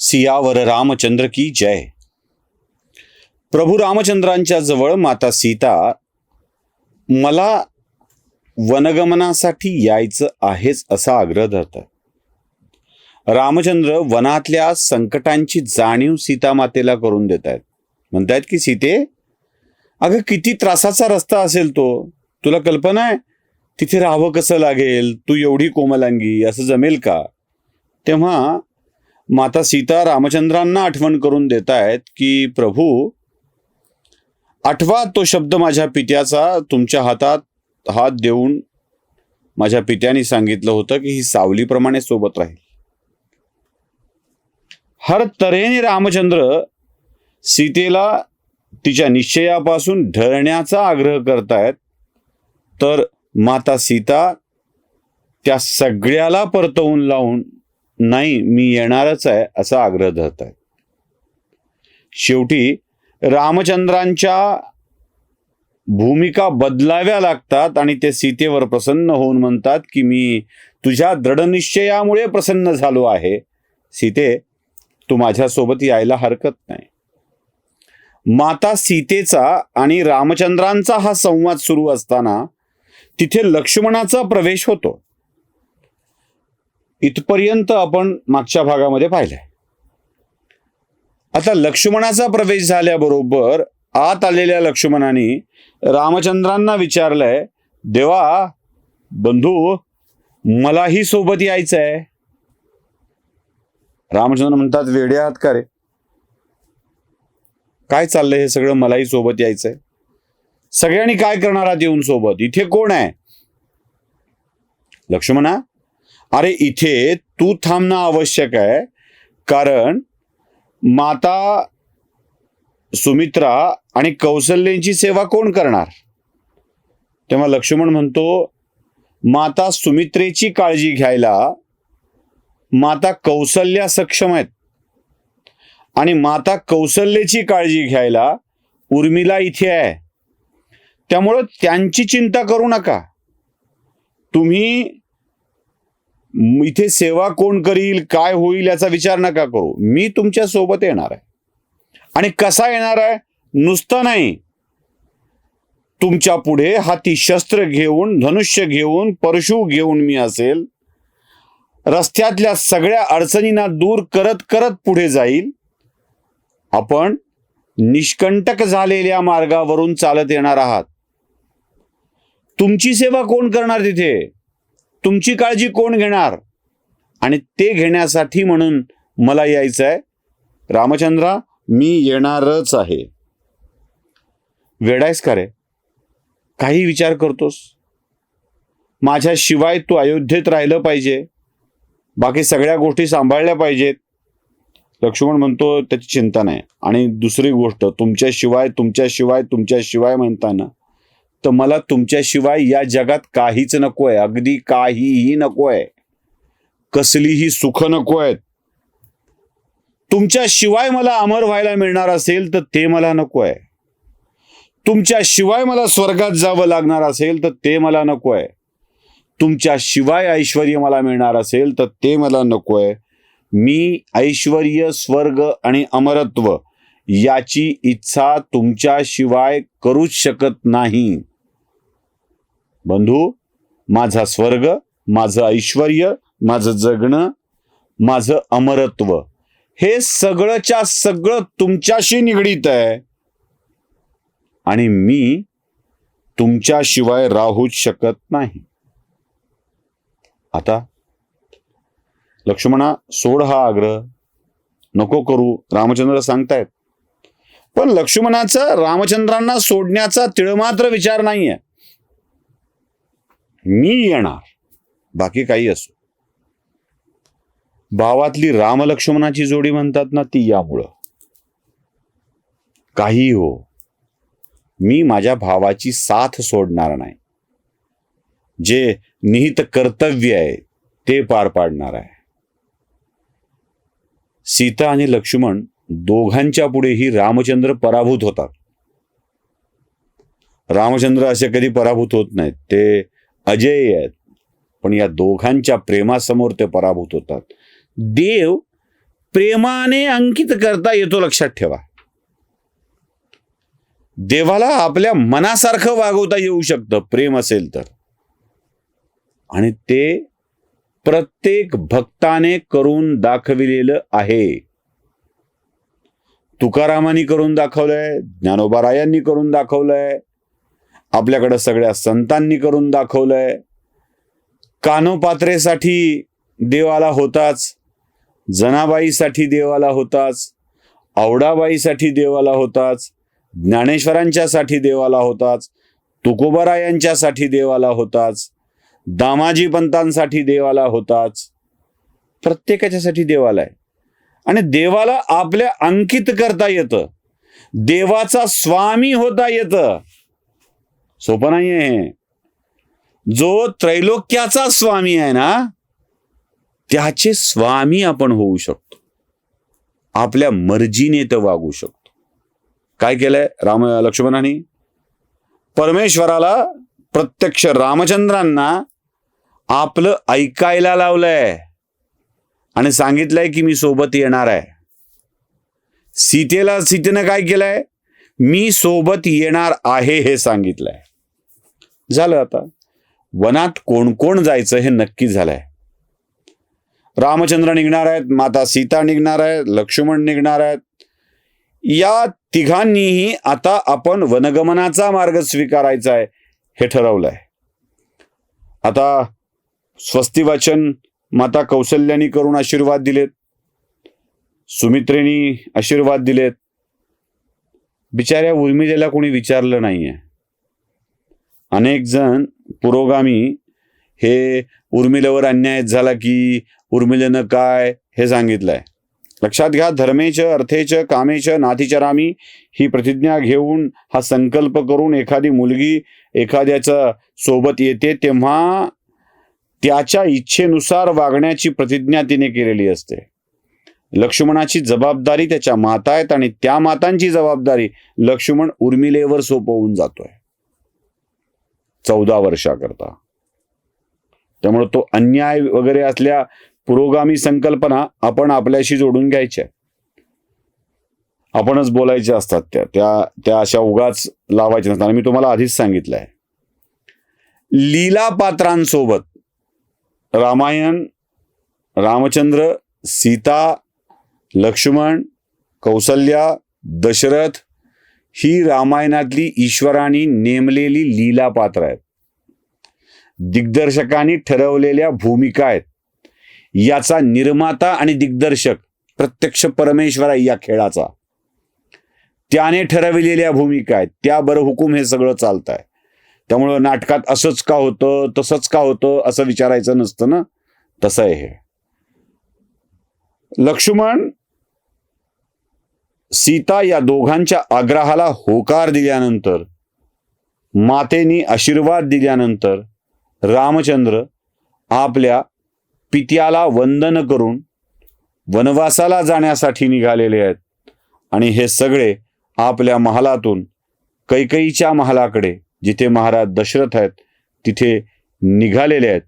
सियावर रामचंद्र की जय. प्रभू रामचंद्रांच्या जवळ माता सीता मला वनगमनासाठी यायचं आहेच असा आग्रह धरतात. रामचंद्र वनातल्या संकटांची जाणीव सीता मातेला करून देत आहेत म्हणतायत की सीते अगं किती त्रासाचा रस्ता असेल तो. तुला कल्पना आहे तिथे राहावं कसं लागेल? तू एवढी कोमलांगी असं जमेल का? तेव्हा माता सीता रामचंद्रांना आठवण करून देत आहेत की प्रभू आठवा तो शब्द माझ्या पित्याचा तुमच्या हातात हात देऊन माझ्या पित्याने सांगितलं होतं की ही सावलीप्रमाणे सोबत राहील. हर तऱ्हेने रामचंद्र सीतेला तिच्या निश्चयापासून ढळण्याचा आग्रह करतायत तर माता सीता त्या सगळ्याला परतवून लावून नाही मी येणारच आहे असा आग्रह धरत आहे. शेवटी रामचंद्रांच्या भूमिका बदलाव्या लागतात आणि ते सीतेवर प्रसन्न होऊन म्हणतात की मी तुझ्या दृढनिश्चयामुळे प्रसन्न झालो आहे. सीते तू माझ्यासोबत यायला हरकत नाही. माता सीतेचा आणि रामचंद्रांचा हा संवाद सुरू असताना तिथे लक्ष्मणाचा प्रवेश होतो. इथपर्यंत आपण मागच्या भागामध्ये पाहिलंय. आता लक्ष्मणाचा प्रवेश झाल्याबरोबर आत आलेल्या लक्ष्मणाने रामचंद्रांना विचारलंय देवा बंधू मलाही सोबत यायचंय. रामचंद्र म्हणतात वेडे आहात का रे? काय चाललंय हे सगळं? मलाही सोबत यायचंय. सगळ्यांनी काय करणार आहात येऊन सोबत? इथे कोण आहे? लक्ष्मणा अरे इथे तू थांबणं आवश्यक आहे. कारण माता सुमित्रा आणि कौशल्यांची सेवा कोण करणार? तेव्हा लक्ष्मण म्हणतो माता सुमित्रेची काळजी घ्यायला माता कौशल्या सक्षम आहेत. आणि माता कौशल्याची काळजी घ्यायला उर्मिला इथे आहे. त्यामुळं त्यांची चिंता करू नका. तुम्ही इथे सेवा कोण करील काय होईल याचा विचार नका करू. मी तुमच्यासोबत येणार आहे. आणि कसा येणार आहे? नुसतं नाही. तुमच्यापुढे हाती शस्त्र घेऊन धनुष्य घेऊन परशु घेऊन मी असेल. रस्त्यातल्या सगळ्या अडचणींना दूर करत करत पुढे जाईल. आपण निष्कंटक झालेल्या मार्गावरून चालत येणार आहात. तुमची सेवा कोण करणार तिथे? तुमची काळजी कोण घेणार? आणि ते घेण्यासाठी म्हणून मला यायचं आहे रामचंद्रा मी येणारच आहे. वेडायस का रे? काही विचार करतोस? माझ्याशिवाय तू अयोध्येत राहिलं पाहिजे. बाकी सगळ्या गोष्टी सांभाळल्या पाहिजेत. लक्ष्मण म्हणतो त्याची चिंता नाही. आणि दुसरी गोष्ट तुमच्याशिवाय तुमच्याशिवाय तुमच्याशिवाय म्हणताना तर मला तुमच्याशिवाय या जगात काहीच नकोय. अगदी काहीही नकोय. कसलीही सुख नको आहेत तुमच्याशिवाय मला अमर व्हायला मिळणार असेल तर ते मला नको आहे तुमच्याशिवाय मला स्वर्गात जावं लागणार असेल तर ते मला नको आहे तुमच्याशिवाय ऐश्वर मला मिळणार असेल तर ते मला नको आहे मी ऐश्वर स्वर्ग आणि अमरत्व याची इच्छा तुमच्याशिवाय करूच शकत नाही. बंधू माझा स्वर्ग माझं ऐश्वर माझं जगणं माझं अमरत्व हे सगळंच्या सगळं तुमच्याशी निगडीत आहे. आणि मी तुमच्याशिवाय राहूच शकत नाही. आता लक्ष्मणा सोड हा आग्रह. नको करू. रामचंद्र सांगतायत पण लक्ष्मणाचा रामचंद्रांना सोडण्याचा तिळमात्र विचार नाहीये. मी येणार बाकी काही असो. भावातली राम लक्ष्मणाची जोडी म्हणतात ना ती यामुळं. काही हो मी माझ्या भावाची साथ सोडणार नाही. जे निहित कर्तव्य आहे ते पार पाडणार आहे. सीता आणि लक्ष्मण दोघांच्या पुढेही रामचंद्र पराभूत होतात. रामचंद्र असे कधी पराभूत होत नाहीत. ते अजय आहेत. पण या दोघांच्या प्रेमासमोर ते पराभूत होतात. देव प्रेमाने अंकित करता येतो लक्षात ठेवा. देवाला आपल्या मनासारखं वागवता येऊ शकतं. प्रेम असेल तर. आणि ते प्रत्येक भक्ताने करून दाखविलेलं आहे. तुकारामांनी करून दाखवलंय ज्ञानोबारायांनी करून दाखवलंय आपल्याकडं सगळ्या संतांनी करून दाखवलंय. कानोपात्रेसाठी देवाला होताच जनाबाईसाठी देवाला होताच औडाबाईसाठी देवाला होताच ज्ञानेश्वरांच्यासाठी देवाला होताच तुकोबरायांच्यासाठी देवाला होताच दामाजी पंतांसाठी देवाला होताच. प्रत्येकाच्यासाठी देवाला आहे. आणि देवाला आपल्या अंकित करता येतं. देवाचा स्वामी होता येतं. सोपं नाही आहे जो त्रैलोक्याचा स्वामी आहे ना त्याचे स्वामी आपण होऊ शकतो. आपल्या मर्जीने तर वागू शकतो. काय केलंय राम लक्ष्मणाने? परमेश्वराला प्रत्यक्ष रामचंद्रांना आपलं ऐकायला लावलंय. आणि सांगितलंय की मी सोबत येणार आहे. सीतेला सीतेनं काय केलंय? मी सोबत येणार आहे हे सांगितलंय. झालं आता. वनात कोण कोण जायचं हे नक्की झालंय. रामचंद्र निघणार आहेत माता सीता निघणार आहे लक्ष्मण निघणार आहेत. या तिघांनीही आता आपण वनगमनाचा मार्ग स्वीकारायचा आहे हे ठरवलंय. आता स्वस्तिवाचन माता कौशल्यानी करून आशीर्वाद दिलेत. सुमित्रेनी आशीर्वाद दिलेत. बिचाऱ्या उर्मिलेला कोणी विचारलं नाहीये. अनेक जण पुरोगामी हे उर्मिलेवर अन्याय झाला की उर्मिलेनं काय हे सांगितलंय. लक्षात घ्या धर्मेच अर्थेच कामेच नातीचरामी ही प्रतिज्ञा घेऊन हा संकल्प करून एखादी मुलगी एखाद्याच्या सोबत येते तेव्हा त्याच्या इच्छेनुसार वागण्याची प्रतिज्ञा तिने केलेली असते. लक्ष्मणाची जबाबदारी त्याच्या माता आहेत आणि त्या मातांची जबाबदारी लक्ष्मण उर्मिलेवर सोपवून जातोय. चौदा वर्षाकरता. त्यामुळे तो अन्याय वगैरे असल्या पुरोगामी संकल्पना आपण आपल्याशी जोडून घ्यायच्या आपणच बोलायच्या असतात त्या त्या त्या अशा उगाच लावायच्या नसतात. आणि मी तुम्हाला आधीच सांगितलंय. लीला पात्रांसोबत रामायण रामचंद्र सीता लक्ष्मण कौसल्या दशरथ ही रामायणातली ईश्वराने नेमलेली लीला पात्र आहेत. दिग्दर्शकांनी ठरवलेल्या भूमिका आहेत. याचा निर्माता आणि दिग्दर्शक प्रत्यक्ष परमेश्वर आहे या खेळाचा. त्याने ठरविलेल्या भूमिका आहेत. त्याबर हुकूम हे सगळं चालत आहे त्यामुळं नाटकात असंच का होतं तसंच का होतं असं विचारायचं नसतं ना? तसं आहे हे. लक्ष्मण सीता या दोघांच्या आग्रहाला होकार दिल्यानंतर मातेनी आशीर्वाद दिल्यानंतर रामचंद्र आपल्या पित्याला वंदन करून वनवासाला जाण्यासाठी निघालेले आहेत. आणि हे सगळे आपल्या महालातून कैकईच्या महालाकडे जिथे महाराज दशरथ आहेत तिथे निघालेले आहेत.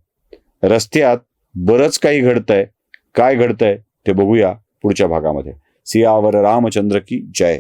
रस्त्यात बरंच काही घडतंय. काय घडतंय ते बघूया पुढच्या भागामध्ये. सियावर रामचंद्र की जय.